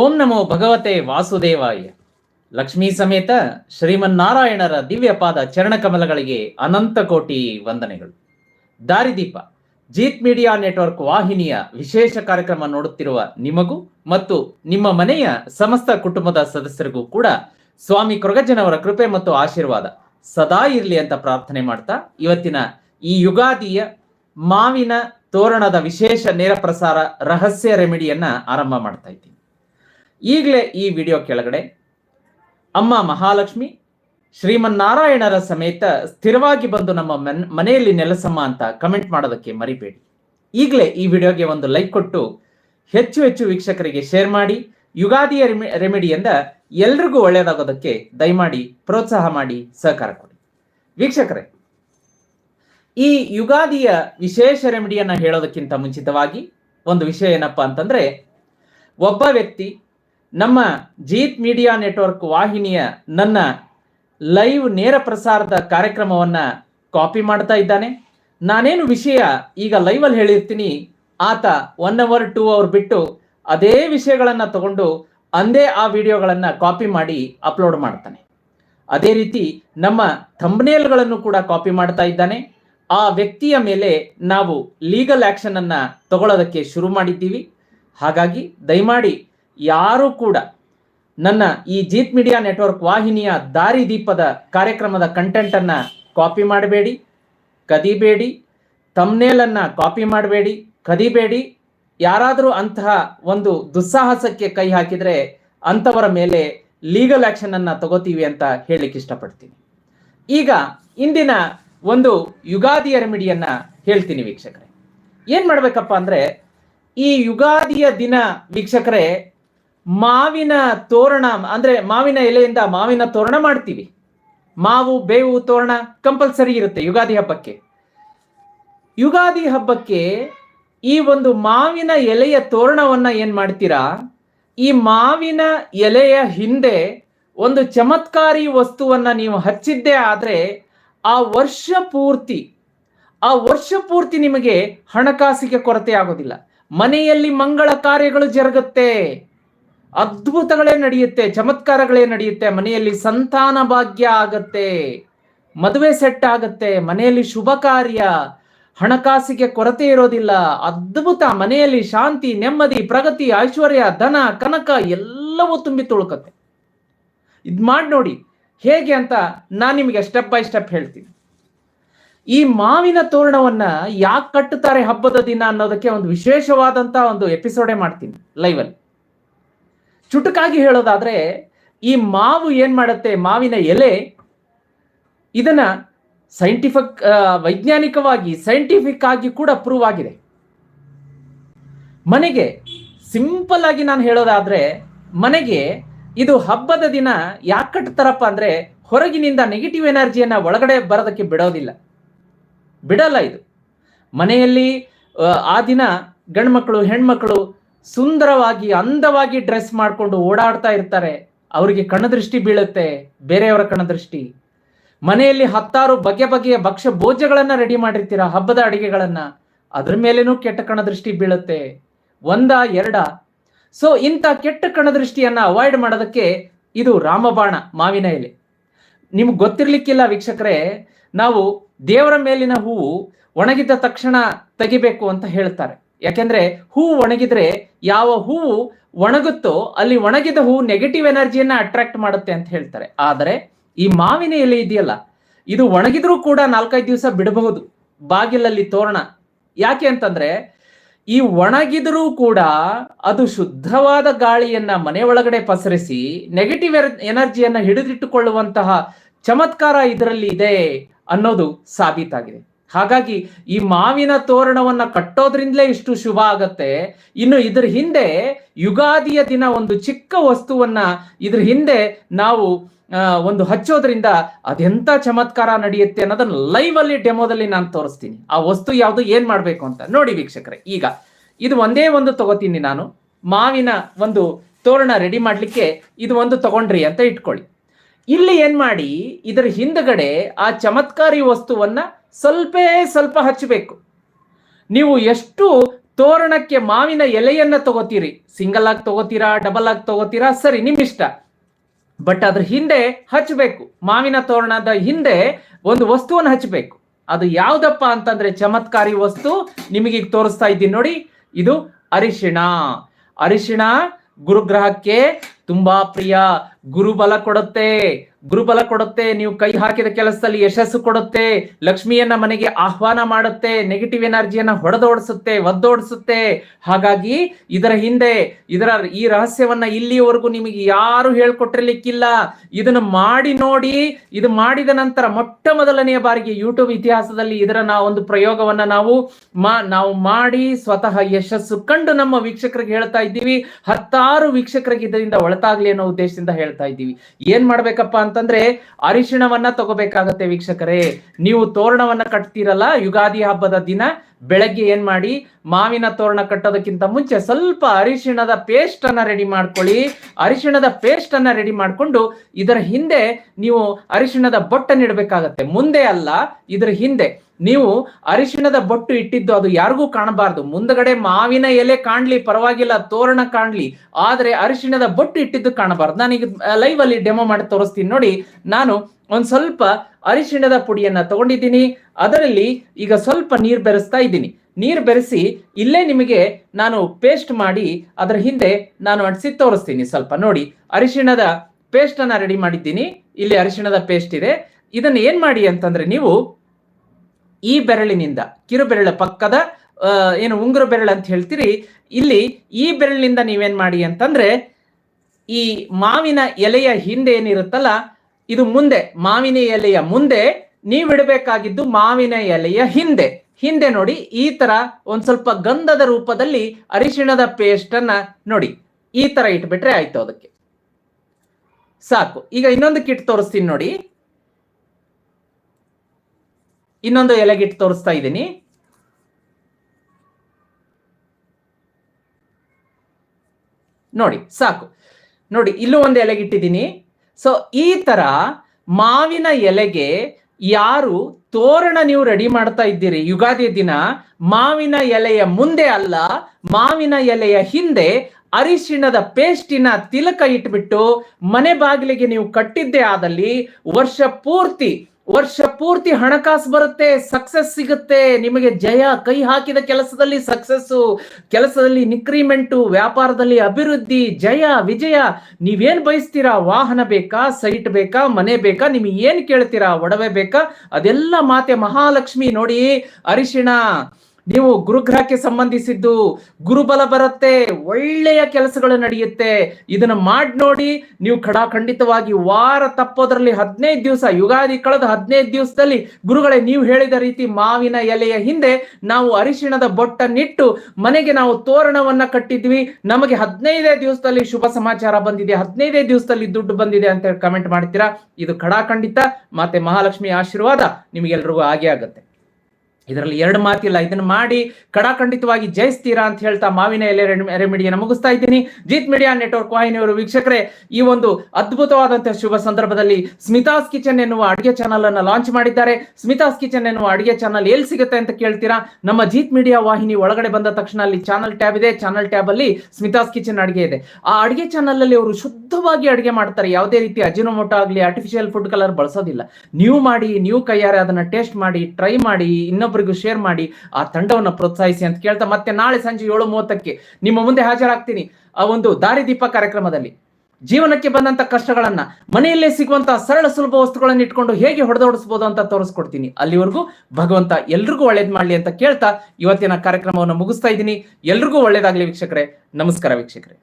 ಓಂ ನಮೋ ಭಗವತೆ ವಾಸುದೇವಾಯ. ಲಕ್ಷ್ಮೀ ಸಮೇತ ಶ್ರೀಮನ್ನಾರಾಯಣರ ದಿವ್ಯ ಪಾದ ಚರಣಕಮಲಗಳಿಗೆ ಅನಂತ ಕೋಟಿ ವಂದನೆಗಳು. ದಾರಿದೀಪ, ಜೀತ್ ಮೀಡಿಯಾ ನೆಟ್ವರ್ಕ್ ವಾಹಿನಿಯ ವಿಶೇಷ ಕಾರ್ಯಕ್ರಮ ನೋಡುತ್ತಿರುವ ನಿಮಗೂ ಮತ್ತು ನಿಮ್ಮ ಮನೆಯ ಸಮಸ್ತ ಕುಟುಂಬದ ಸದಸ್ಯರಿಗೂ ಕೂಡ ಸ್ವಾಮಿ ಕೊರಗಜ್ಜನವರ ಕೃಪೆ ಮತ್ತು ಆಶೀರ್ವಾದ ಸದಾ ಇರಲಿ ಅಂತ ಪ್ರಾರ್ಥನೆ ಮಾಡ್ತಾ ಇವತ್ತಿನ ಈ ಯುಗಾದಿಯ ಮಾವಿನ ತೋರಣದ ವಿಶೇಷ ನೇರ ಪ್ರಸಾರ ರಹಸ್ಯ ರೆಮಿಡಿಯನ್ನ ಆರಂಭ ಮಾಡ್ತಾ ಇದ್ದೀನಿ. ಈಗಲೇ ಈ ವಿಡಿಯೋ ಕೆಳಗಡೆ ಅಮ್ಮ ಮಹಾಲಕ್ಷ್ಮಿ, ಶ್ರೀಮನ್ನಾರಾಯಣರ ಸಮೇತ ಸ್ಥಿರವಾಗಿ ಬಂದು ನಮ್ಮ ಮನ್, ಮನೆಯಲ್ಲಿ ನೆಲೆಸಮ್ಮ ಅಂತ ಕಮೆಂಟ್ ಮಾಡೋದಕ್ಕೆ ಮರಿಬೇಡಿ. ಈಗಲೇ ಈ ವಿಡಿಯೋಗೆ ಒಂದು ಲೈಕ್ ಕೊಟ್ಟು ಹೆಚ್ಚು ಹೆಚ್ಚು ವೀಕ್ಷಕರಿಗೆ ಶೇರ್ ಮಾಡಿ ಯುಗಾದಿಯ ರೆಮಿ, ರೆಮಿಡಿಯಿಂದ ಎಲ್ರಿಗೂ ಒಳ್ಳೆಯದಾಗೋದಕ್ಕೆ ದಯಮಾಡಿ ಪ್ರೋತ್ಸಾಹ ಮಾಡಿ, ಸಹಕಾರ ಕೊಡಿ. ವೀಕ್ಷಕರೇ, ಈ ಯುಗಾದಿಯ ವಿಶೇಷ ರೆಮಿಡಿಯನ್ನು ಹೇಳೋದಕ್ಕಿಂತ ಮುಂಚಿತವಾಗಿ ಒಂದು ವಿಷಯ ಏನಪ್ಪಾ ಅಂತಂದ್ರೆ, ಒಬ್ಬ ವ್ಯಕ್ತಿ ನಮ್ಮ ಜೀತ್ ಮೀಡಿಯಾ ನೆಟ್ವರ್ಕ್ ವಾಹಿನಿಯ ನನ್ನ ಲೈವ್ ನೇರ ಪ್ರಸಾರದ ಕಾರ್ಯಕ್ರಮವನ್ನು ಕಾಪಿ ಮಾಡ್ತಾ ಇದ್ದಾನೆ. ನಾನೇನು ವಿಷಯ ಈಗ ಲೈವಲ್ಲಿ ಹೇಳಿರ್ತೀನಿ. ಆತ ಒನ್ ಅವರ್, ಟೂ ಅವರ್ ಬಿಟ್ಟು ಅದೇ ವಿಷಯಗಳನ್ನ ತಗೊಂಡು ಅಂದೇ ಆ ವಿಡಿಯೋಗಳನ್ನ ಕಾಪಿ ಮಾಡಿ ಅಪ್ಲೋಡ್ ಮಾಡ್ತಾನೆ. ಅದೇ ರೀತಿ ನಮ್ಮ ಥಂಬ್ನೇಲ್ಗಳನ್ನು ಕೂಡ ಕಾಪಿ ಮಾಡ್ತಾ ಇದ್ದಾನೆ. ಆ ವ್ಯಕ್ತಿಯ ಮೇಲೆ ನಾವು ಲೀಗಲ್ ಆಕ್ಷನ್ ಅನ್ನ ತಗೊಳ್ಳೋದಕ್ಕೆ ಶುರು ಮಾಡಿದ್ದೀವಿ. ಹಾಗಾಗಿ ದಯಮಾಡಿ ಯಾರು ಕೂಡ ನನ್ನ ಈ ಜೀತ್ ಮೀಡಿಯಾ ನೆಟ್ವರ್ಕ್ ವಾಹಿನಿಯ ದಾರಿದೀಪದ ಕಾರ್ಯಕ್ರಮದ ಕಂಟೆಂಟ್ ಅನ್ನ ಕಾಪಿ ಮಾಡಬೇಡಿ, ಕದಿಬೇಡಿ ತಮ್ನೇಲನ್ನು ಕಾಪಿ ಮಾಡಬೇಡಿ, ಕದಿಬೇಡಿ. ಯಾರಾದರೂ ಅಂತಹ ಒಂದು ದುಸ್ಸಾಹಸಕ್ಕೆ ಕೈ ಹಾಕಿದ್ರೆ ಅಂಥವರ ಮೇಲೆ ಲೀಗಲ್ ಆಕ್ಷನ್ ಅನ್ನ ತಗೋತೀವಿ ಅಂತ ಹೇಳಲಿಕ್ಕೆ ಇಷ್ಟಪಡ್ತೀನಿ. ಈಗ ಇಂದಿನ ಒಂದು ಯುಗಾದಿಯ ರೆಮಿಡಿಯನ್ನ ಹೇಳ್ತೀನಿ ವೀಕ್ಷಕರೇ. ಏನು ಮಾಡಬೇಕಪ್ಪ ಅಂದ್ರೆ ಈ ಯುಗಾದಿಯ ದಿನ ವೀಕ್ಷಕರೇ ಮಾವಿನ ತೋರಣ, ಅಂದ್ರೆ ಮಾವಿನ ಎಲೆಯಿಂದ ಮಾವಿನ ತೋರಣ ಮಾಡ್ತೀವಿ. ಮಾವು, ಬೇವು, ತೋರಣ ಕಂಪಲ್ಸರಿ ಇರುತ್ತೆ ಯುಗಾದಿ ಹಬ್ಬಕ್ಕೆ. ಯುಗಾದಿ ಹಬ್ಬಕ್ಕೆ ಈ ಒಂದು ಮಾವಿನ ಎಲೆಯ ತೋರಣವನ್ನ ಏನ್ ಮಾಡ್ತೀರಾ? ಈ ಮಾವಿನ ಎಲೆಯ ಹಿಂದೆ ಒಂದು ಚಮತ್ಕಾರಿ ವಸ್ತುವನ್ನ ನೀವು ಹಚ್ಚಿದ್ದೇ ಆದ್ರೆ ಆ ವರ್ಷ ಪೂರ್ತಿ, ಆ ವರ್ಷ ಪೂರ್ತಿ ನಿಮಗೆ ಹಣಕಾಸಿಗೆ ಕೊರತೆ ಆಗೋದಿಲ್ಲ. ಮನೆಯಲ್ಲಿ ಮಂಗಳ ಕಾರ್ಯಗಳು ಜರುಗುತ್ತೆ. ಅದ್ಭುತಗಳೇ ನಡೆಯುತ್ತೆ, ಚಮತ್ಕಾರಗಳೇ ನಡೆಯುತ್ತೆ, ಮನೆಯಲ್ಲಿ ಸಂತಾನ ಭಾಗ್ಯ ಆಗತ್ತೆ, ಮದುವೆ ಸೆಟ್ ಆಗತ್ತೆ, ಮನೆಯಲ್ಲಿ ಶುಭ ಕಾರ್ಯ, ಹಣಕಾಸಿಗೆ ಕೊರತೆ ಇರೋದಿಲ್ಲ, ಅದ್ಭುತ, ಮನೆಯಲ್ಲಿ ಶಾಂತಿ, ನೆಮ್ಮದಿ, ಪ್ರಗತಿ, ಐಶ್ವರ್ಯ, ಧನ, ಕನಕ ಎಲ್ಲವೂ ತುಂಬಿ ತುಳುಕತ್ತೆ. ಇದ್ ಮಾಡಿ ನೋಡಿ, ಹೇಗೆ ಅಂತ ನಾನು ನಿಮಗೆ ಸ್ಟೆಪ್ ಬೈ ಸ್ಟೆಪ್ ಹೇಳ್ತೀನಿ. ಈ ಮಾವಿನ ತೋರಣವನ್ನ ಯಾಕೆ ಕಟ್ಟುತ್ತಾರೆ ಹಬ್ಬದ ದಿನ ಅನ್ನೋದಕ್ಕೆ ಒಂದು ವಿಶೇಷವಾದಂತಹ ಒಂದು ಎಪಿಸೋಡೇ ಮಾಡ್ತೀನಿ ಲೈವಲ್ಲಿ ಚುಟುಕಾಗಿ ಹೇಳೋದಾದ್ರೆ ಈ ಮಾವು ಏನ್ ಮಾಡುತ್ತೆ? ಮಾವಿನ ಎಲೆ ಇದನ್ನ ಸೈಂಟಿಫಿಕ್ ವೈಜ್ಞಾನಿಕವಾಗಿ ಸೈಂಟಿಫಿಕ್ ಆಗಿ ಕೂಡ ಪ್ರೂವ್ ಆಗಿದೆ. ಮನೆಗೆ ಸಿಂಪಲ್ ಆಗಿ ನಾನು ಹೇಳೋದಾದ್ರೆ ಮನೆಗೆ ಇದು ಹಬ್ಬದ ದಿನ ಯಾಕೆ ಕಟ್ತಾರಪ್ಪ ಅಂದ್ರೆ ಹೊರಗಿನಿಂದ ನೆಗೆಟಿವ್ ಎನರ್ಜಿಯನ್ನ ಒಳಗಡೆ ಬರೋದಕ್ಕೆ ಬಿಡೋದಿಲ್ಲ. ಬಿಡಲ್ಲ ಇದು. ಮನೆಯಲ್ಲಿ ಆ, ದಿನ ಗಂಡ್ಮಕ್ಳು ಹೆಣ್ಮಕ್ಳು ಸುಂದರವಾಗಿ, ಅಂದವಾಗಿ ಡ್ರೆಸ್ ಮಾಡಿಕೊಂಡು ಓಡಾಡ್ತಾ ಇರ್ತಾರೆ. ಅವರಿಗೆ ಕಣದೃಷ್ಟಿ ಬೀಳುತ್ತೆ. ಬೇರೆಯವರ ಕಣದೃಷ್ಟಿ ಮನೆಯಲ್ಲಿ ಹತ್ತಾರು ಬಗೆ ಬಗೆಯ ಭಕ್ಷ್ಯ ಭೋಜ್ಯಗಳನ್ನ ರೆಡಿ ಮಾಡಿರ್ತೀರ, ಹಬ್ಬದ ಅಡಿಗೆಗಳನ್ನ. ಅದ್ರ ಮೇಲೇನೂ ಕೆಟ್ಟ ಕಣದೃಷ್ಟಿ ಬೀಳುತ್ತೆ. ಒಂದ, ಎರಡ. ಸೊ ಇಂಥ ಕೆಟ್ಟ ಕಣದೃಷ್ಟಿಯನ್ನ ಅವಾಯ್ಡ್ ಮಾಡೋದಕ್ಕೆ ಇದು ರಾಮಬಾಣ, ಮಾವಿನ ಎಲೆ. ನಿಮ್ಗೆ ಗೊತ್ತಿರ್ಲಿಕ್ಕಿಲ್ಲ ವೀಕ್ಷಕರೇ, ನಾವು ದೇವರ ಮೇಲಿನ ಹೂವು ಒಣಗಿದ ತಕ್ಷಣ ತೆಗಿಬೇಕು ಅಂತ ಹೇಳ್ತಾರೆ. ಯಾಕೆಂದ್ರೆ ಹೂವು ಒಣಗಿದ್ರೆ ಯಾವ ಹೂವು ಒಣಗುತ್ತೋ ಅಲ್ಲಿ ಒಣಗಿದ ಹೂವು ನೆಗೆಟಿವ್ ಎನರ್ಜಿಯನ್ನ ಅಟ್ರಾಕ್ಟ್ ಮಾಡುತ್ತೆ ಅಂತ ಹೇಳ್ತಾರೆ. ಆದರೆ ಈ ಮಾವಿನ ಎಲೆ ಇದೆಯಲ್ಲ, ಇದು ಒಣಗಿದ್ರೂ ಕೂಡ ನಾಲ್ಕೈದು ದಿವಸ ಬಿಡಬಹುದು. ಬಾಗಿಲಲ್ಲಿ ತೋರಣ. ಯಾಕೆ ಅಂತಂದ್ರೆ ಈ ಒಣಗಿದ್ರೂ ಕೂಡ ಅದು ಶುದ್ಧವಾದ ಗಾಳಿಯನ್ನ ಮನೆ ಒಳಗಡೆ ಪಸರಿಸಿ ನೆಗೆಟಿವ್ ಎನರ್ಜಿಯನ್ನ ಹಿಡಿದಿಟ್ಟುಕೊಳ್ಳುವಂತಹ ಚಮತ್ಕಾರ ಇದರಲ್ಲಿ ಇದೆ ಅನ್ನೋದು ಸಾಬೀತಾಗಿದೆ. ಹಾಗಾಗಿ ಈ ಮಾವಿನ ತೋರಣವನ್ನ ಕಟ್ಟೋದ್ರಿಂದಲೇ ಇಷ್ಟು ಶುಭ ಆಗತ್ತೆ. ಇನ್ನು ಇದ್ರ ಹಿಂದೆ ಯುಗಾದಿಯ ದಿನ ಒಂದು ಚಿಕ್ಕ ವಸ್ತುವನ್ನ ಇದ್ರ ಹಿಂದೆ ನಾವು ಒಂದು ಹಚ್ಚೋದ್ರಿಂದ ಅದೆಂತ ಚಮತ್ಕಾರ ನಡೆಯುತ್ತೆ ಅನ್ನೋದನ್ನ ಲೈವ್ ಅಲ್ಲಿ ಡೆಮೋದಲ್ಲಿ ನಾನು ತೋರಿಸ್ತೀನಿ. ಆ ವಸ್ತು ಯಾವುದು, ಏನ್ ಮಾಡ್ಬೇಕು ಅಂತ ನೋಡಿ ವೀಕ್ಷಕರೇ. ಈಗ ಇದು ಒಂದೇ ಒಂದು ತಗೋತೀನಿ ನಾನು. ಮಾವಿನ ಒಂದು ತೋರಣ ರೆಡಿ ಮಾಡ್ಲಿಕ್ಕೆ ಇದು ಒಂದು ತಗೊಂಡ್ರಿ ಅಂತ ಇಟ್ಕೊಳ್ಳಿ. ಇಲ್ಲಿ ಏನ್ ಮಾಡಿ, ಇದರ ಹಿಂದ್ಗಡೆ ಆ ಚಮತ್ಕಾರಿ ವಸ್ತುವನ್ನ ಸ್ವಲ್ಪೇ ಸ್ವಲ್ಪ ಹಚ್ಚಬೇಕು. ನೀವು ಎಷ್ಟು ತೋರಣಕ್ಕೆ ಮಾವಿನ ಎಲೆಯನ್ನ ತಗೋತೀರಿ, ಸಿಂಗಲ್ ಆಗಿ ತಗೋತೀರಾ, ಡಬಲ್ ಆಗಿ ತಗೋತೀರಾ, ಸರಿ, ನಿಮ್ ಇಷ್ಟ. ಬಟ್ ಅದ್ರ ಹಿಂದೆ ಹಚ್ಚಬೇಕು. ಮಾವಿನ ತೋರಣದ ಹಿಂದೆ ಒಂದು ವಸ್ತುವನ್ನು ಹಚ್ಚಬೇಕು. ಅದು ಯಾವ್ದಪ್ಪ ಅಂತಂದ್ರೆ ಚಮತ್ಕಾರಿ ವಸ್ತು, ನಿಮಗೆ ತೋರಿಸ್ತಾ ಇದ್ದೀನಿ ನೋಡಿ, ಇದು ಅರಿಶಿಣ. ಅರಿಶಿಣ ಗುರುಗ್ರಹಕ್ಕೆ ತುಂಬಾ ಪ್ರಿಯ, ಗುರುಬಲ ಕೊಡುತ್ತೆ. ಗುರುಬಲ ಕೊಡುತ್ತೆ. ನೀವು ಕೈ ಹಾಕಿದ ಕೆಲಸದಲ್ಲಿ ಯಶಸ್ಸು ಕೊಡುತ್ತೆ. ಲಕ್ಷ್ಮಿಯನ್ನ ಮನೆಗೆ ಆಹ್ವಾನ ಮಾಡುತ್ತೆ. ನೆಗೆಟಿವ್ ಎನರ್ಜಿಯನ್ನ ಹೊಡೆದೋಡಿಸುತ್ತೆ, ಒದ್ದೋಡಿಸುತ್ತೆ. ಹಾಗಾಗಿ ಇದರ ಹಿಂದೆ, ಇದರ ಈ ರಹಸ್ಯವನ್ನ ಇಲ್ಲಿಯವರೆಗೂ ನಿಮಗೆ ಯಾರು ಹೇಳ್ಕೊಟ್ಟಿರ್ಲಿಕ್ಕಿಲ್ಲ. ಇದನ್ನು ಮಾಡಿ ನೋಡಿ, ಇದು ಮಾಡಿದ ನಂತರ ಮೊಟ್ಟ ಮೊದಲನೆಯ ಬಾರಿಗೆ ಯೂಟ್ಯೂಬ್ ಇತಿಹಾಸದಲ್ಲಿ ಇದರ ನಾವು ಒಂದು ಪ್ರಯೋಗವನ್ನ ನಾವು ಮಾ, ನಾವು ಮಾಡಿ ಸ್ವತಃ ಯಶಸ್ಸು ಕಂಡು ನಮ್ಮ ವೀಕ್ಷಕರಿಗೆ ಹೇಳ್ತಾ ಇದ್ದೀವಿ. ಹತ್ತಾರು ವೀಕ್ಷಕರಿಗೆ ಇದರಿಂದ ಒಳತಾಗ್ಲಿ ಅನ್ನೋ ಉದ್ದೇಶದಿಂದ ಹೇಳ್ತಾ ಇದ್ದೀವಿ. ಏನ್ ಮಾಡ್ಬೇಕಪ್ಪ ಅಂತಂದ್ರೆ ಅರಿಶಿಣವನ್ನ ತಗೋಬೇಕಾಗತ್ತೆ ವೀಕ್ಷಕರೇ. ನೀವು ತೋರಣವನ್ನ ಕಟ್ತೀರಲ್ಲ, ಯುಗಾದಿ ಹಬ್ಬದ ದಿನ ಬೆಳಗ್ಗೆ ಏನ್ ಮಾಡಿ, ಮಾವಿನ ತೋರಣ ಕಟ್ಟೋದಕ್ಕಿಂತ ಮುಂಚೆ ಸ್ವಲ್ಪ ಅರಿಶಿಣದ ಪೇಸ್ಟ್ ಅನ್ನ ರೆಡಿ ಮಾಡ್ಕೊಳ್ಳಿ. ಅರಿಶಿಣದ ಪೇಸ್ಟ್ ಅನ್ನ ರೆಡಿ ಮಾಡ್ಕೊಂಡು ಇದರ ಹಿಂದೆ ನೀವು ಅರಿಶಿಣದ ಬೊಟ್ಟನ್ನು ಇಡಬೇಕಾಗತ್ತೆ. ಮುಂದೆ ಅಲ್ಲ, ಇದರ ಹಿಂದೆ. ನೀವು ಅರಿಶಿಣದ ಬೊಟ್ಟು ಇಟ್ಟಿದ್ದು ಅದು ಯಾರಿಗೂ ಕಾಣಬಾರ್ದು. ಮುಂದಗಡೆ ಮಾವಿನ ಎಲೆ ಕಾಣ್ಲಿ, ಪರವಾಗಿಲ್ಲ, ತೋರಣ ಕಾಣ್ಲಿ, ಆದ್ರೆ ಅರಿಶಿಣದ ಬೊಟ್ಟು ಇಟ್ಟಿದ್ದು ಕಾಣಬಾರ್ದು. ನಾನೀಗ ಲೈವ್ ಅಲ್ಲಿ ಡೆಮೋ ಮಾಡಿ ತೋರಿಸ್ತೀನಿ ನೋಡಿ. ನಾನು ಒಂದ್ ಸ್ವಲ್ಪ ಅರಿಶಿಣದ ಪುಡಿಯನ್ನ ತಗೊಂಡಿದ್ದೀನಿ. ಅದರಲ್ಲಿ ಈಗ ಸ್ವಲ್ಪ ನೀರು ಬೆರೆಸ್ತಾ ಇದ್ದೀನಿ. ನೀರು ಬೆರೆಸಿ ಇಲ್ಲೇ ನಿಮಗೆ ನಾನು ಪೇಸ್ಟ್ ಮಾಡಿ ಅದರ ಹಿಂದೆ ನಾನು ಅಂಟಿಸಿ ತೋರಿಸ್ತೀನಿ ಸ್ವಲ್ಪ ನೋಡಿ. ಅರಿಶಿಣದ ಪೇಸ್ಟ್ ಅನ್ನ ರೆಡಿ ಮಾಡಿದ್ದೀನಿ. ಇಲ್ಲಿ ಅರಿಶಿಣದ ಪೇಸ್ಟ್ ಇದೆ. ಇದನ್ನ ಏನು ಮಾಡಿ ಅಂತಂದ್ರೆ ನೀವು ಈ ಬೆರಳಿನಿಂದ ಕಿರು ಬೆರಳ ಪಕ್ಕದ ಏನು ಉಂಗುರ ಬೆರಳು ಅಂತ ಹೇಳ್ತೀರಿ. ಇಲ್ಲಿ ಈ ಬೆರಳಿನಿಂದ ನೀವೇನು ಮಾಡಿ ಅಂತಂದ್ರೆ ಈ ಮಾವಿನ ಎಲೆಯ ಹಿಂದೆ ಏನಿರುತ್ತಲ್ಲ, ಇದು ಮುಂದೆ, ಮಾವಿನ ಎಲೆಯ ಮುಂದೆ ನೀವಿಡಬೇಕಾಗಿದ್ದು ಮಾವಿನ ಎಲೆಯ ಹಿಂದೆ. ಹಿಂದೆ ನೋಡಿ, ಈ ತರ ಒಂದ್ ಸ್ವಲ್ಪ ಗಂಧದ ರೂಪದಲ್ಲಿ ಅರಿಶಿಣದ ಪೇಸ್ಟ್ ಅನ್ನ ನೋಡಿ. ಈ ತರ ಇಟ್ಬಿಟ್ರೆ ಆಯ್ತು ಅದಕ್ಕೆ. ಸಾಕು. ಈಗ ಇನ್ನೊಂದು ಕಿಟ್ ತೋರಿಸ್ತೀನಿ ನೋಡಿ. ಇನ್ನೊಂದು ಎಲೆಗಿಟ್ಟು ತೋರಿಸ್ತಾ ಇದ್ದೀನಿ. ನೋಡಿ, ಸಾಕು. ನೋಡಿ, ಇಲ್ಲೂ ಒಂದು ಎಲೆಗಿಟ್ಟಿದ್ದೀನಿ ಸೊ ಈ ತರ ಮಾವಿನ ಎಲೆಗೆ ಯಾರು ತೋರಣ ನೀವು ರೆಡಿ ಮಾಡ್ತಾ ಇದ್ದೀರಿ? ಯುಗಾದಿ ದಿನ ಮಾವಿನ ಎಲೆಯ ಮುಂದೆ ಅಲ್ಲ, ಮಾವಿನ ಎಲೆಯ ಹಿಂದೆ ಅರಿಶಿಣದ ಪೇಸ್ಟಿನ ತಿಲಕ ಇಟ್ಬಿಟ್ಟು ಮನೆ ಬಾಗಿಲಿಗೆ ನೀವು ಕಟ್ಟಿದ್ದೇ ಆದಲ್ಲಿ ವರ್ಷ ಪೂರ್ತಿ ವರ್ಷ ಪೂರ್ತಿ ಹಣಕಾಸು ಬರುತ್ತೆ ಸಕ್ಸಸ್ ಸಿಗುತ್ತೆ. ನಿಮಗೆ ಜಯ ಕೈ ಹಾಕಿದ ಕೆಲಸದಲ್ಲಿ ಸಕ್ಸಸ್ಸು ಕೆಲಸದಲ್ಲಿ ನಿಕ್ರಿಮೆಂಟು ವ್ಯಾಪಾರದಲ್ಲಿ ಅಭಿವೃದ್ಧಿ, ಜಯ, ವಿಜಯ. ನೀವೇನ್ ಬಯಸ್ತೀರಾ? ವಾಹನ ಬೇಕಾ? ಸೈಟ್ ಬೇಕಾ? ಮನೆ ಬೇಕಾ? ನಿಮಗೆ ಏನ್ ಕೇಳ್ತೀರಾ? ಒಡವೆ ಬೇಕಾ? ಅದೆಲ್ಲ ಮಾತೆ ಮಹಾಲಕ್ಷ್ಮಿ ನೋಡಿ ಅರಿಶಿಣ. ನೀವು ಗುರುಗ್ರಹಕ್ಕೆ ಸಂಬಂಧಿಸಿದ್ದು ಗುರುಬಲ ಬರುತ್ತೆ, ಒಳ್ಳೆಯ ಕೆಲಸಗಳು ನಡೆಯುತ್ತೆ. ಇದನ್ನ ಮಾಡಿ ನೋಡಿ, ನೀವು ಖಡಾಖಂಡಿತವಾಗಿ ವಾರ ತಪ್ಪೋದ್ರಲ್ಲಿ ಹದಿನೈದು ದಿವಸ, ಯುಗಾದಿ ಕಳೆದ ಹದಿನೈದು ದಿವಸದಲ್ಲಿ ಗುರುಗಳೇ, ನೀವು ಹೇಳಿದ ರೀತಿ ಮಾವಿನ ಎಲೆಯ ಹಿಂದೆ ನಾವು ಅರಿಶಿಣದ ಬೊಟ್ಟನ್ನಿಟ್ಟು ಮನೆಗೆ ನಾವು ತೋರಣವನ್ನ ಕಟ್ಟಿದ್ವಿ. ನಮಗೆ ಹದಿನೈದೇ ದಿವಸದಲ್ಲಿ ಶುಭ ಸಮಾಚಾರ ಬಂದಿದೆ, ಹದಿನೈದೇ ದಿವಸದಲ್ಲಿ ದುಡ್ಡು ಬಂದಿದೆ ಅಂತ ಹೇಳಿ ಕಮೆಂಟ್ ಮಾಡ್ತೀರಾ? ಇದು ಖಡಾಖಂಡಿತ. ಮತ್ತೆ ಮಹಾಲಕ್ಷ್ಮಿ ಆಶೀರ್ವಾದ ನಿಮಗೆಲ್ರಿಗೂ ಆಗೇ ಆಗುತ್ತೆ. ಇದರಲ್ಲಿ ಎರಡು ಮಾತಿಲ್ಲ. ಇದನ್ನು ಮಾಡಿ ಕಡಾಖಂಡಿತವಾಗಿ ಜಯಿಸ್ತೀರಾ ಅಂತ ಹೇಳ್ತಾ ಮಾವಿನ ಎಲೆ ರೆಮಿಡಿಯನ್ನು ಮುಗಿಸ್ತಾ ಇದ್ದೀನಿ. ಜೀತ್ ಮೀಡಿಯಾ ನೆಟ್ವರ್ಕ್ ವಾಹಿನಿಯವರು ವೀಕ್ಷಕರೇ, ಈ ಒಂದು ಅದ್ಭುತವಾದಂತಹ ಶುಭ ಸಂದರ್ಭದಲ್ಲಿ ಸ್ಮಿತಾಸ್ ಕಿಚನ್ ಎನ್ನುವ ಅಡುಗೆ ಚಾನಲ್ ಅನ್ನು ಲಾಂಚ್ ಮಾಡಿದ್ದಾರೆ. ಸ್ಮಿತಾಸ್ ಕಿಚನ್ ಎನ್ನುವ ಅಡುಗೆ ಚಾನಲ್ ಎಲ್ಲಿ ಸಿಗುತ್ತೆ ಅಂತ ಕೇಳ್ತೀರಾ? ನಮ್ಮ ಜೀತ್ ಮೀಡಿಯಾ ವಾಹಿನಿ ಒಳಗಡೆ ಬಂದ ತಕ್ಷಣ ಅಲ್ಲಿ ಚಾನಲ್ ಟ್ಯಾಬ್ ಇದೆ. ಚಾನಲ್ ಟ್ಯಾಬ್ ಅಲ್ಲಿ ಸ್ಮಿತಾಸ್ ಕಿಚನ್ ಅಡುಗೆ ಇದೆ. ಆ ಅಡುಗೆ ಚಾನಲ್ ಅಲ್ಲಿ ಅವರು ಶುದ್ಧವಾಗಿ ಅಡುಗೆ ಮಾಡ್ತಾರೆ. ಯಾವುದೇ ರೀತಿ ಅಜಿನೋಮೋಟೋ ಆಗಲಿ ಆರ್ಟಿಫಿಷಿಯಲ್ ಫುಡ್ ಕಲರ್ ಬಳಸೋದಿಲ್ಲ. ನೀವು ಮಾಡಿ, ನೀವು ಕೈಯಾರೆ ಅದನ್ನ ಟೇಸ್ಟ್ ಮಾಡಿ ಟ್ರೈ ಮಾಡಿ ಇನ್ನೊಬ್ಬರಿಗೂ ಶೇರ್ ಮಾಡಿ, ಆ ತಂಡವನ್ನು ಪ್ರೋತ್ಸಾಹಿಸಿ ಅಂತ ಕೇಳ್ತಾ ಮತ್ತೆ ನಾಳೆ ಸಂಜೆ ಏಳು ಮೂವತ್ತಕ್ಕೆ ನಿಮ್ಮ ಮುಂದೆ ಹಾಜರಾಗ್ತೀನಿ ಆ ಒಂದು ದಾರಿದೀಪ ಕಾರ್ಯಕ್ರಮದಲ್ಲಿ. ಜೀವನಕ್ಕೆ ಬಂದಂತ ಕಷ್ಟಗಳನ್ನ, ಮನೆಯಲ್ಲೇ ಸಿಗುವಂತಹ ಸರಳ ಸುಲಭ ವಸ್ತುಗಳನ್ನ ಇಟ್ಕೊಂಡು ಹೇಗೆ ಹೊಡೆದೋಡಿಸಬಹುದು ಅಂತ ತೋರಿಸ್ಕೊಡ್ತೀನಿ. ಅಲ್ಲಿವರೆಗೂ ಭಗವಂತ ಎಲ್ರಿಗೂ ಒಳ್ಳೇದ್ ಮಾಡ್ಲಿ ಅಂತ ಕೇಳ್ತಾ ಇವತ್ತಿನ ಕಾರ್ಯಕ್ರಮವನ್ನು ಮುಗಿಸ್ತಾ ಇದ್ದೀನಿ. ಎಲ್ರಿಗೂ ಒಳ್ಳೇದಾಗ್ಲಿ ವೀಕ್ಷಕರೇ. ನಮಸ್ಕಾರ ವೀಕ್ಷಕರೇ.